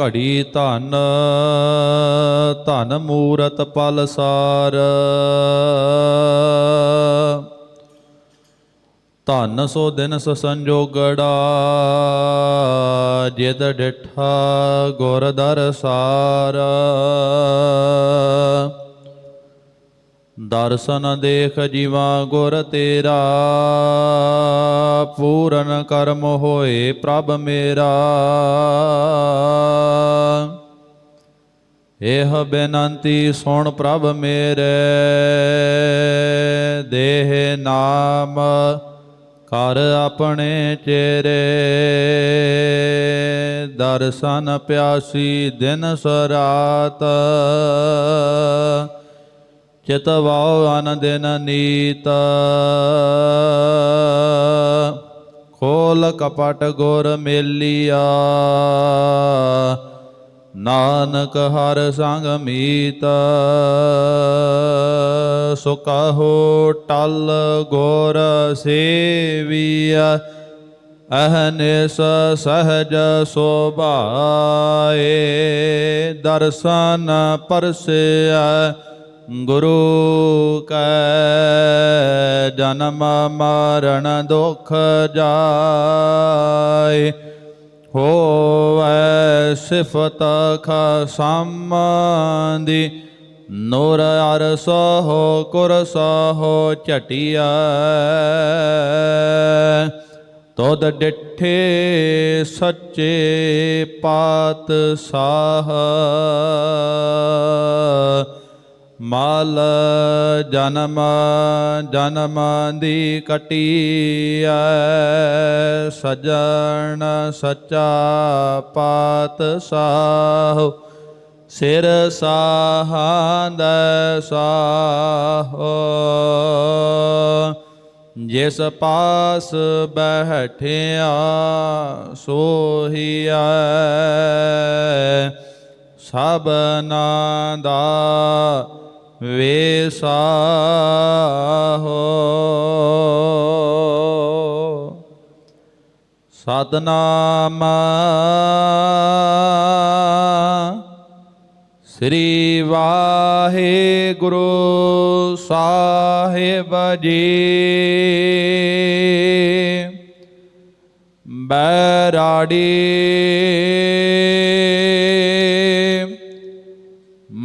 ਘੜੀ ਧਨ ਧਨ ਮੂਰਤ ਪਲਸਾਰ ਧਨ ਸੋ ਦਿਨ ਸ ਸੰਜੋਗੜਾ ਜਿਦ ਡਿਠਾ ਗੁਰ ਦਰਸਾਰ। ਦਰਸ਼ਨ ਦੇਖ ਜੀਵਾ ਗੁਰ ਤੇਰਾ, ਪੂਰਨ ਕਰਮ ਹੋਏ ਪ੍ਰਭ ਮੇਰਾ। ਇਹ ਬੇਨੰਤੀ ਸੁਣ ਪ੍ਰਭ ਮੇਰੇ, ਦੇਹ ਨਾਮ ਕਰ ਆਪਣੇ ਚਿਹਰੇ ਦਰਸ਼ਨ ਪਿਆਸੀ ਦਿਨ ਸਰਾਤ ਚਿਤਵਾਉ ਅਨ ਦਿਨ ਨੀਤ। ਖੋਲ ਕਪਟ ਗੁਰ ਮੇਲੀਆ। ਨਾਨਕ ਹਰ ਸੰਗ ਮੀਤ। ਸੁਕਹੁ ਟਲ ਗੁਰ ਸੇਵੀਆ ਅਹਨਿਸ ਸਹਜ ਸੋਭਾਏ। ਦਰਸ਼ਨ ਪਰਸਿਆ ਗੁਰੂ ਕੈ ਜਨਮ ਮਰਨ ਦੁਖ ਜਾਏ, ਹੋਵੈ ਸਿਫਤ ਖਸਮਾਂਦੀ ਨੂਰ ਅਰਸ ਹੋ, ਕੁਰਸ ਹੋ ਝਟਿਆ ਤੋਦ ਡਿਠੇ ਸੱਚੇ ਪਾਤ ਸਾਹ ਮਾਲ ਜਨਮ ਜਨਮ ਦੀ ਕਟੀਐ, ਸਜਣ ਸਚਾ ਪਾਤ ਸਾਹ ਸਿਰ ਸਾਹੰਦ ਸਾਹੋ, ਜਿਸ ਪਾਸ ਬਹਿਠਿਆ ਸੋਹੀਐ। ਸਭਨਾ ਦਾ ਵੇਸਾਹੋ। ਸਤਨਾਮ ਸ੍ਰੀ ਵਾਹਿਗੁਰੂ ਸਾਹਿਬ ਜੀ। ਬੈਰਾੜੀ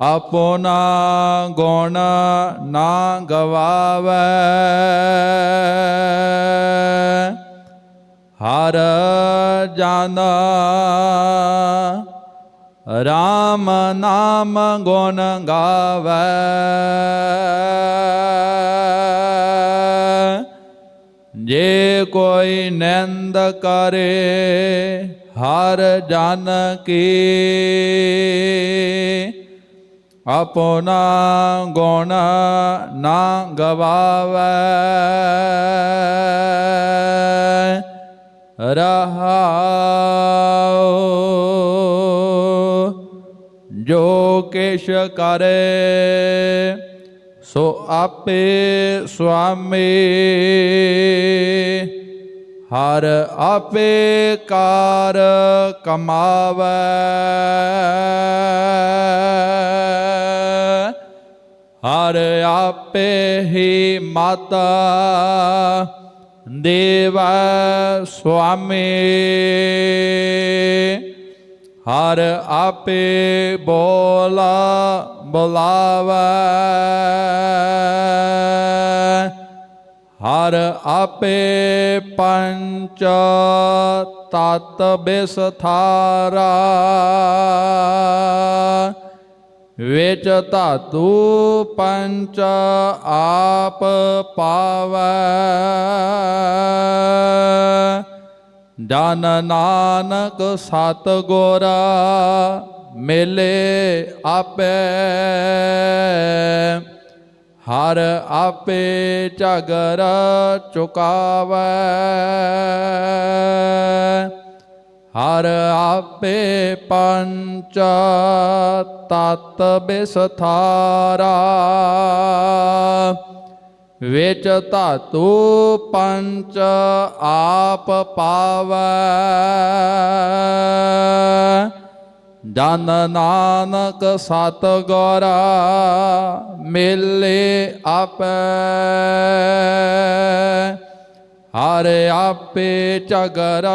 ਆਪਣਾ ਗੁਣ ਨਾ ਗਵਾਵੇ। ਹਰ ਜਨ ਰਾਮ ਨਾਮ ਗੁਣ ਗਾਵੇ। ਜੇ ਕੋਈ ਨਿੰਦ ਕਰੇ, ਹਰ ਜਨ ਕੀ ਆਪਣਾ ਗੁਣ ਨਾ ਗਵਾਵੇ ਰਹਾਉ ਜੋ ਕਿਛ ਕਰੇ ਸੋ ਆਪੇ ਸੁਆਮੀ। ਹਰ ਆਪੇ ਕਾਰ ਕਮਾਵੇ। ਹਰ ਆਪੇ ਹੀ ਮਾਤਾ ਦੇਵ ਸੁਆਮੀ। ਹਰ ਆਪੇ ਬੋਲਾ ਬੁਲਾਵੇ। ਹਰ ਆਪੇ ਪੰਚ ਤਤ ਬਿਸਥਾਰਾ, ਵਿੱਚ ਧਾਤੂ ਪੰਚ ਆਪ ਪਾਵੈ। ਜਨ ਨਾਨਕ ਸਤ ਗੋਰਾ ਮੇਲੇ ਆਪੇ। ਹਰ ਆਪੇ ਝਗਰ ਚੁਕਾਵੈ। ਹਰ ਆਪੇ ਪੰਚ ਤਤ ਬਿਸਥਾਰਾ। ਵਿੱਚ ਧਾਤੂ ਪੰਚ ਆਪ ਪਾਵੈ। ਜਨ ਨਾਨਕ ਸਤ ਗੋਰਾ ਮਿਲੇ ਆਪੈ। ਹਰ ਆਪੇ ਝਗਰ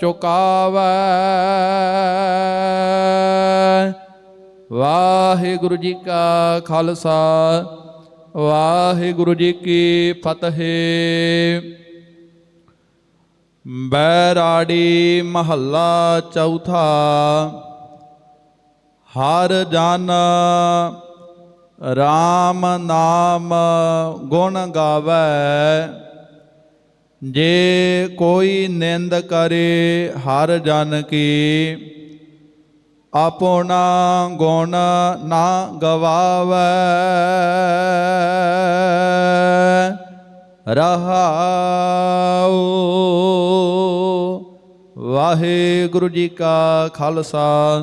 ਚੁਕਾਵੈ। ਵਾਹਿਗੁਰੂ ਜੀ ਕਾ ਖਾਲਸਾ, ਵਾਹਿਗੁਰੂ ਜੀ ਕੀ ਫਤਿਹ। ਬੈਰਾੜੀ ਮਹੱਲਾ ਚੌਥਾ। ਹਰ ਜਨ RAM ਨਾਮ ਗੁਣ ਗਾਵੇ, ਜੇ ਕੋਈ ਨਿੰਦ ਕਰੇ ਹਰ ਜਨ ਕੀ, ਆਪਣਾ ਗੁਣ ਨਾ ਗਵਾਵੇ। ਰਹਾਉ ਵਾਹਿਗੁਰੂ ਜੀ ਕਾ ਖਾਲਸਾ।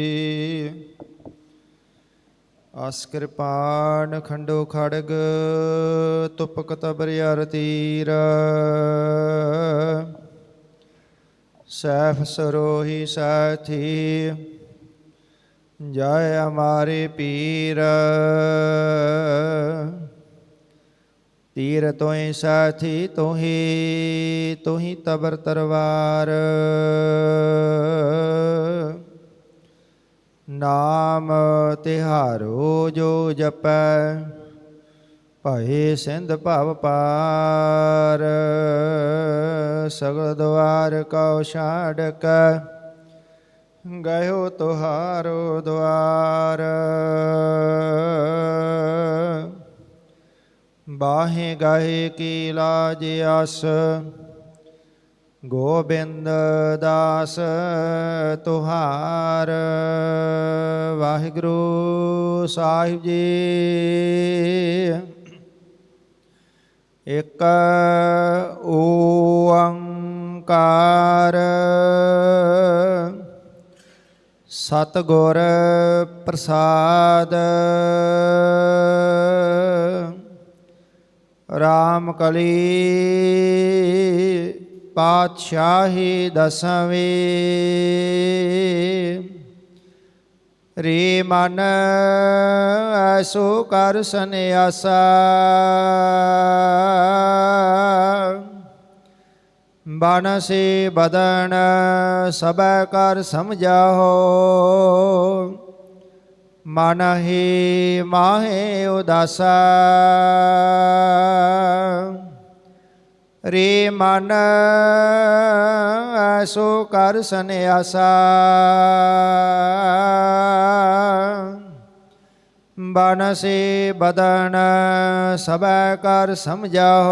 ਆਸ ਕਿਰਪਾਨ ਖੰਡੋ ਖੜਗ, ਤੁਪਕ ਤਬਰਿਆਰ ਤੀਰ। ਸੈਫ ਸਰੋਹੀ ਸਾਥੀ ਜੈ ਹਮਾਰੇ ਪੀਰ। ਤੀਰ ਤੋਏ ਸਾਥੀ ਤੋਹੀ ਤੋਹੀ ਤਬਰ ਤਰਵਾਰ ਨਾਮ ਤਿਹਾਰੋ ਜੋ ਜਪੈ, ਭਏ ਸਿੰਧ ਭਵ ਪਾਰ। ਸਗਲ ਦੁਆਰ ਕਉ ਛਾੜਕ ਗਇਓ ਤੁਹਾਰੋ ਦੁਆਰ। ਬਾਹੇ ਗਾਹੇ ਕੀ ਲਾਜ ਆਸ ਗੋਬਿੰਦ ਦਾਸ ਤੁਹਾਰ ਵਾਹਿਗੁਰੂ ਸਾਹਿਬ ਜੀ। ਇਕ ਓੰਕਾਰ ਸਤਿਗੁਰ ਪ੍ਰਸਾਦ ਰਾਮ ਕਲੀ ਪਾਤਸ਼ਾਹੀ ਦਸਵੇਂ। ਰੇ ਮਨ ਐਸੋ ਕਰ ਸੰਿਆਸਾ ਬਨਸੇ ਬਦਨ ਸਬੈ ਕਰ ਸਮਝਾਓ ਮਨ ਹੀ ਮਾਹੇ ਉਦਾਸਾ। ਰੇ ਮਨ ਐਸੋ ਕਰ ਸੰਿਆਸਾ ਬਨਸੇ ਬਦਨ ਸਬੈ ਕਰ ਸਮਝਾਓ।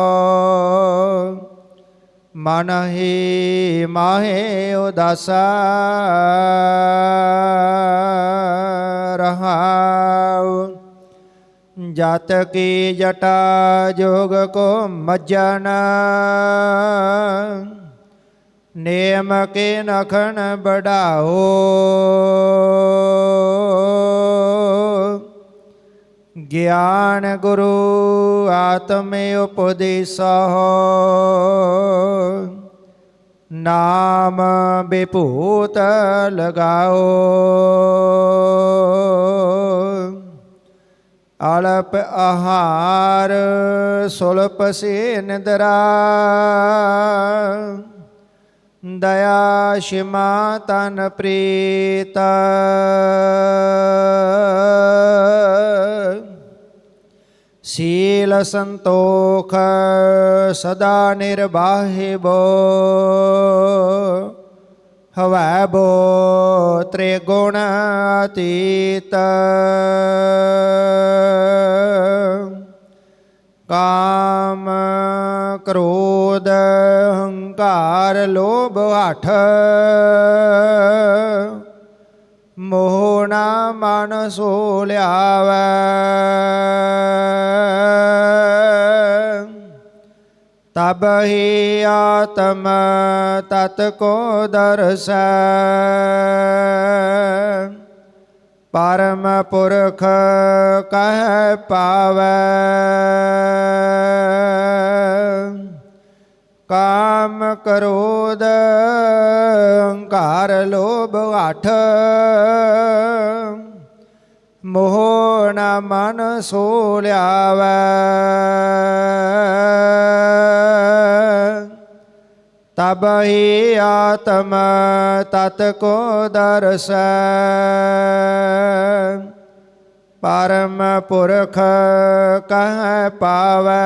ਮਨ ਹੀ ਮਾਹੇ ਉਦਾਸਾ ਰਹਾਉ ਜਤ ਕੀ ਜਟਾ ਜੋਗ ਕੋ ਮਜਨ ਨੇਮ ਕੇ ਨਖਣ ਬੜਾਓ ਗਿਆਨ ਗੁਰੂ ਆਤਮੇ ਉਪਦੇਸੋ ਨਾਮ ਬਿਭੂਤ ਲਗਾਓ ਅਲਪ ਆਹਾਰ ਸੁਲਪ ਸੇ ਨਿਦਰਾ ਦਇਆ ਸ਼ਿਮਾ ਤਨ ਪ੍ਰੀਤਾ। ਸੀਲ ਸੰਤੋਖ ਸਦਾ ਨਿਰਬਾਹਿ ਬੋ। ਹਵੈ ਬੋ ਤ੍ਰਿਗੁਣ ਅਤੀਤ। ਕ੍ਰੋਧ ਹੰਕਾਰ ਲੋਭ ਹਠ। ਮੋਹ ਨਾ ਮਨ ਸੋ ਲਿਆਵੈ। ਤਬ ਹੀ ਆਤਮ ਤਤ ਕੋ ਦਰਸੈ। ਪਰਮ ਪੁਰਖ ਕਹਿ ਪਾਵੈ। ਕਾਮ ਕਰੋਧ ਹੰਕਾਰ ਲੋਭ ਹਠ ਮੋਹ ਨਾ ਮਨ ਸੋ ਲਿਆਵੈ। ਤਬ ਹੀ ਆਤਮ ਤਤ ਕੋ ਦਰਸੈ। ਪਰਮ ਪੁਰਖ ਕਹਿ ਪਾਵੈ।